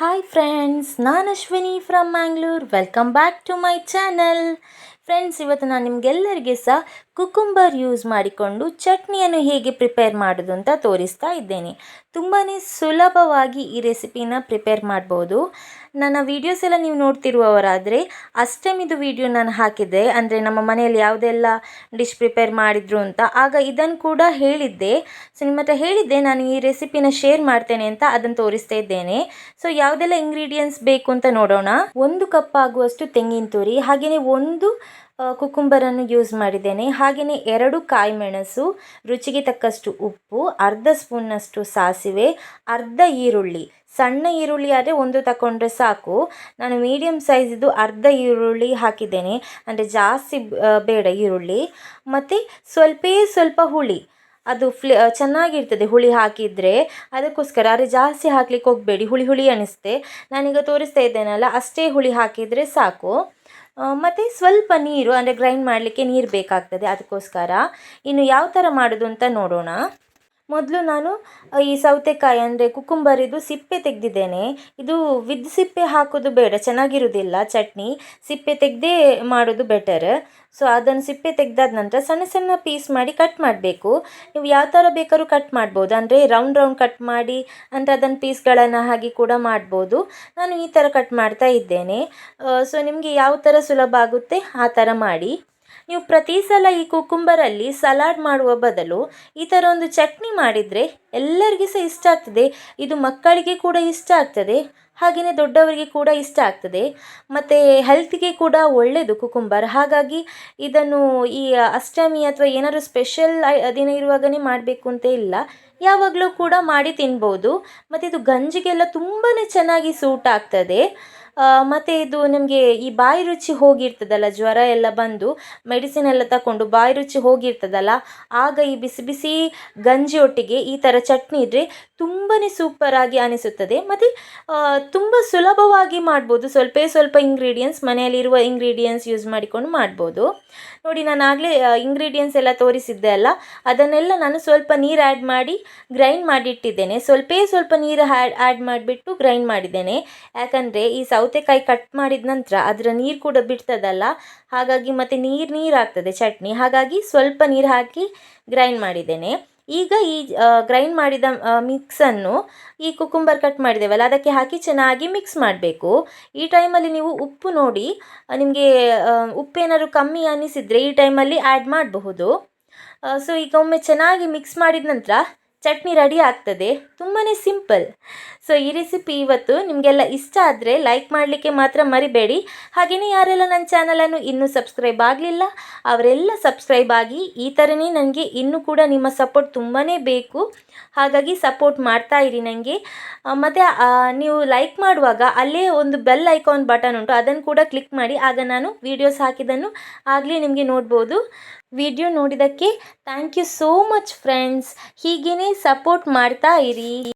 Hi friends ನಾನು Ashwini from Mangalore welcome back to my channel Friends ಇವತ್ತು ನಾನು ನಿಮಗೆಲ್ಲರಿಗೆ ಸಹ ಕುಕುಂಬರ್ ಯೂಸ್ ಮಾಡಿಕೊಂಡು ಚಟ್ನಿಯನ್ನು ಹೇಗೆ ಪ್ರಿಪೇರ್ ಮಾಡೋದು ಅಂತ ತೋರಿಸ್ತಾ ಇದ್ದೇನೆ. ತುಂಬಾ ಸುಲಭವಾಗಿ ಈ ರೆಸಿಪಿನ ಪ್ರಿಪೇರ್ ಮಾಡ್ಬೋದು. ನನ್ನ ವೀಡಿಯೋಸ್ ಎಲ್ಲ ನೀವು ನೋಡ್ತಿರುವವರಾದರೆ ಇದು ವಿಡಿಯೋ ನಾನು ಹಾಕಿದ್ದೆ. ಅಂದರೆ ನಮ್ಮ ಮನೆಯಲ್ಲಿ ಯಾವುದೆಲ್ಲ ಡಿಶ್ ಪ್ರಿಪೇರ್ ಮಾಡಿದ್ರು ಅಂತ. ಆಗ ಇದನ್ನು ಕೂಡ ಹೇಳಿದ್ದೆ. ಸೊ ನಿಮ್ಮ ಹತ್ರ ಹೇಳಿದ್ದೆ, ನಾನು ಈ ರೆಸಿಪಿನ ಶೇರ್ ಮಾಡ್ತೇನೆ ಅಂತ ಅದನ್ನು ತೋರಿಸ್ತಾ ಇದ್ದೇನೆ. ಸೊ ಯಾವುದೆಲ್ಲ ಇಂಗ್ರೀಡಿಯೆಂಟ್ಸ್ ಬೇಕು ಅಂತ ನೋಡೋಣ. ಒಂದು ಕಪ್ ಆಗುವಷ್ಟು ತೆಂಗಿನ ತುರಿ ಹಾಗೆಯೇ ಒಂದು ಕುಕುಂಬರನ್ನು ಯೂಸ್ ಮಾಡಿದ್ದೇನೆ. ಹಾಗೆಯೇ ಎರಡು ಕಾಯಿ ಮೆಣಸು, ರುಚಿಗೆ ತಕ್ಕಷ್ಟು ಉಪ್ಪು, ಅರ್ಧ ಸ್ಪೂನ್ನಷ್ಟು ಸಾಸಿವೆ, ಅರ್ಧ ಈರುಳ್ಳಿ. ಸಣ್ಣ ಈರುಳ್ಳಿ ಆದರೆ ಒಂದು ತಗೊಂಡ್ರೆ ಸಾಕು. ನಾನು ಮೀಡಿಯಮ್ ಸೈಜಿದ್ದು ಅರ್ಧ ಈರುಳ್ಳಿ ಹಾಕಿದ್ದೇನೆ. ಅಂದರೆ ಜಾಸ್ತಿ ಬೇಡ ಈರುಳ್ಳಿ. ಮತ್ತು ಸ್ವಲ್ಪೇ ಸ್ವಲ್ಪ ಹುಳಿ. ಅದು ಫ್ಲೇ ಚೆನ್ನಾಗಿರ್ತದೆ ಹುಳಿ ಹಾಕಿದರೆ. ಅದಕ್ಕೋಸ್ಕರ, ಆದರೆ ಜಾಸ್ತಿ ಹಾಕ್ಲಿಕ್ಕೆ ಹೋಗಬೇಡಿ. ಹುಳಿ ಹುಳಿ ಅನಿಸುತ್ತೆ ನಾನೀಗ ತೋರಿಸ್ತಾ ಇದ್ದೇನಲ್ಲ, ಅಷ್ಟೇ ಹುಳಿ ಹಾಕಿದರೆ ಸಾಕು. ಮತ್ತು ಸ್ವಲ್ಪ ನೀರು, ಅಂದರೆ ಗ್ರೈಂಡ್ ಮಾಡಲಿಕ್ಕೆ ನೀರು ಬೇಕಾಗ್ತದೆ, ಅದಕ್ಕೋಸ್ಕರ. ಇನ್ನು ಯಾವ ಥರ ಮಾಡೋದು ಅಂತ ನೋಡೋಣ. ಮೊದಲು ನಾನು ಈ ಸೌತೆಕಾಯಿ ಅಂದರೆ ಕುಕುಂಬರಿದು ಸಿಪ್ಪೆ ತೆಗೆದಿದ್ದೇನೆ. ಇದು ವಿದ್ ಸಿಪ್ಪೆ ಹಾಕೋದು ಬೇಡ ಚೆನ್ನಾಗಿರುವುದಿಲ್ಲ ಚಟ್ನಿ. ಸಿಪ್ಪೆ ತೆಗೆದೇ ಮಾಡೋದು ಬೆಟರ್ ಸೊ ಅದನ್ನು ಸಿಪ್ಪೆ ತೆಗೆದಾದ ನಂತರ ಸಣ್ಣ ಸಣ್ಣ ಪೀಸ್ ಮಾಡಿ ಕಟ್ ಮಾಡಬೇಕು. ನೀವು ಯಾವ ಥರ ಬೇಕಾದ್ರೂ ಕಟ್ ಮಾಡ್ಬೋದು. ಅಂದರೆ ರೌಂಡ್ ರೌಂಡ್ ಕಟ್ ಮಾಡಿ, ಅಂದರೆ ಅದನ್ನು ಪೀಸ್ಗಳನ್ನು ಹಾಗೆ ಕೂಡ ಮಾಡ್ಬೋದು. ನಾನು ಈ ಥರ ಕಟ್ ಮಾಡ್ತಾ ಇದ್ದೇನೆ. ಸೊ ನಿಮಗೆ ಯಾವ ಥರ ಸುಲಭ ಆಗುತ್ತೆ, ಆ ಥರ ಮಾಡಿ. ನೀವು ಪ್ರತಿ ಸಲ ಈ ಕುಕುಂಬರಲ್ಲಿ ಸಲಾಡ್ ಮಾಡುವ ಬದಲು ಈ ಥರ ಒಂದು ಚಟ್ನಿ ಮಾಡಿದರೆ ಎಲ್ಲರಿಗೂ ಸಹ ಇಷ್ಟ ಆಗ್ತದೆ. ಇದು ಮಕ್ಕಳಿಗೆ ಕೂಡ ಇಷ್ಟ ಆಗ್ತದೆ ಹಾಗೆಯೇ ದೊಡ್ಡವರಿಗೆ ಕೂಡ ಇಷ್ಟ ಆಗ್ತದೆ. ಮತ್ತು ಹೆಲ್ತ್ಗೆ ಕೂಡ ಒಳ್ಳೆಯದು ಕುಕುಂಬರ್ ಹಾಗಾಗಿ ಇದನ್ನು ಈ ಅಷ್ಟಮಿ ಅಥವಾ ಏನಾದರೂ ಸ್ಪೆಷಲ್ ದಿನ ಇರುವಾಗಲೇ ಮಾಡಬೇಕು ಅಂತ ಇಲ್ಲ. ಯಾವಾಗಲೂ ಕೂಡ ಮಾಡಿ ತಿನ್ಬೋದು. ಮತ್ತು ಇದು ಗಂಜಿಗೆಲ್ಲ ತುಂಬಾ ಚೆನ್ನಾಗಿ ಸೂಟ್ ಆಗ್ತದೆ. ಮತ್ತು ಇದು ನಿಮಗೆ ಈ ಬಾಯಿ ರುಚಿ ಹೋಗಿರ್ತದಲ್ಲ, ಜ್ವರ ಎಲ್ಲ ಬಂದು ಮೆಡಿಸಿನ್ ಎಲ್ಲ ತಗೊಂಡು ಬಾಯಿ ರುಚಿ ಹೋಗಿರ್ತದಲ್ಲ, ಆಗ ಈ ಬಿಸಿ ಬಿಸಿ ಗಂಜಿ ಒಟ್ಟಿಗೆ ಈ ಥರ ಚಟ್ನಿ ಇದ್ದರೆ ತುಂಬಾ ಸೂಪರಾಗಿ ಅನಿಸುತ್ತದೆ. ಮತ್ತು ತುಂಬ ಸುಲಭವಾಗಿ ಮಾಡ್ಬೋದು, ಸ್ವಲ್ಪೇ ಸ್ವಲ್ಪ ಇಂಗ್ರೀಡಿಯೆಂಟ್ಸ್ ಮನೆಯಲ್ಲಿರುವ ಇಂಗ್ರೀಡಿಯೆಂಟ್ಸ್ ಯೂಸ್ ಮಾಡಿಕೊಂಡು ಮಾಡ್ಬೋದು. ನೋಡಿ, ನಾನು ಆಗಲೇ ಇಂಗ್ರೀಡಿಯೆಂಟ್ಸ್ ಎಲ್ಲ ತೋರಿಸಿದ್ದೆ ಅಲ್ಲ, ಅದನ್ನೆಲ್ಲ ನಾನು ಸ್ವಲ್ಪ ನೀರು ಆ್ಯಡ್ ಮಾಡಿ ಗ್ರೈಂಡ್ ಮಾಡಿಟ್ಟಿದ್ದೇನೆ. ಸ್ವಲ್ಪೇ ಸ್ವಲ್ಪ ನೀರು ಆ್ಯಡ್ ಆ್ಯಡ್ ಮಾಡಿಬಿಟ್ಟು ಗ್ರೈಂಡ್ ಮಾಡಿದ್ದೇನೆ. ಯಾಕಂದರೆ ಈ ಸೌತೆಕಾಯಿ ಕಟ್ ಮಾಡಿದ ನಂತರ ಅದರ ನೀರು ಕೂಡ ಬಿಡ್ತದಲ್ಲ? ಹಾಗಾಗಿ ಮತ್ತೆ ನೀರು ನೀರು ಆಗ್ತದೆ ಚಟ್ನಿ. ಹಾಗಾಗಿ ಸ್ವಲ್ಪ ನೀರು ಹಾಕಿ ಗ್ರೈಂಡ್ ಮಾಡಿದ್ದೇನೆ. ಈಗ ಈ ಗ್ರೈಂಡ್ ಮಾಡಿದ ಮಿಕ್ಸನ್ನು ಈ ಕುಕುಂಬರ್ ಕಟ್ ಮಾಡಿದ್ದೇವಲ್ಲ, ಅದಕ್ಕೆ ಹಾಕಿ ಚೆನ್ನಾಗಿ ಮಿಕ್ಸ್ ಮಾಡಬೇಕು. ಈ ಟೈಮಲ್ಲಿ ನೀವು ಉಪ್ಪು ನೋಡಿ ನಿಮಗೆ ಉಪ್ಪೇನಾದ್ರು ಕಮ್ಮಿ ಅನ್ನಿಸಿದರೆ ಈ ಟೈಮಲ್ಲಿ ಆ್ಯಡ್ ಮಾಡಬಹುದು. ಸೊ ಈಗ ಒಮ್ಮೆ ಚೆನ್ನಾಗಿ ಮಿಕ್ಸ್ ಮಾಡಿದ ನಂತರ ಚಟ್ನಿ ರೆಡಿ ಆಗ್ತದೆ. ತುಂಬಾ ಸಿಂಪಲ್. ಸೊ ಈ ರೆಸಿಪಿ ಇವತ್ತು ನಿಮಗೆಲ್ಲ ಇಷ್ಟ ಆದರೆ ಲೈಕ್ ಮಾಡಲಿಕ್ಕೆ ಮಾತ್ರ ಮರಿಬೇಡಿ. ಹಾಗೆಯೇ ಯಾರೆಲ್ಲ ನನ್ನ ಚಾನಲನ್ನು ಇನ್ನೂ ಸಬ್ಸ್ಕ್ರೈಬ್ ಆಗಲಿಲ್ಲ, ಅವರೆಲ್ಲ ಸಬ್ಸ್ಕ್ರೈಬ್ ಆಗಿ ಈ ಥರನೇ ನನಗೆ ಇನ್ನೂ ಕೂಡ ನಿಮ್ಮ ಸಪೋರ್ಟ್ ತುಂಬಾ ಬೇಕು. ಹಾಗಾಗಿ ಸಪೋರ್ಟ್ ಮಾಡ್ತಾ ಇರಿ ನನಗೆ ಮತ್ತು ನೀವು ಲೈಕ್ ಮಾಡುವಾಗ ಅಲ್ಲೇ ಒಂದು ಬೆಲ್ ಐಕಾನ್ ಬಟನ್ ಉಂಟು, ಅದನ್ನು ಕೂಡ ಕ್ಲಿಕ್ ಮಾಡಿ, ಆಗ ನಾನು ವೀಡಿಯೋಸ್ ಹಾಕಿದ್ದನ್ನು ಆಗಲೇ ನಿಮಗೆ ನೋಡ್ಬೋದು. ವಿಡಿಯೋ ನೋಡಿದ್ದಕ್ಕೆ thank you so much friends ಹೀಗೇ ಸಪೋರ್ಟ್ ಮಾಡ್ತಾ ಇರಿ.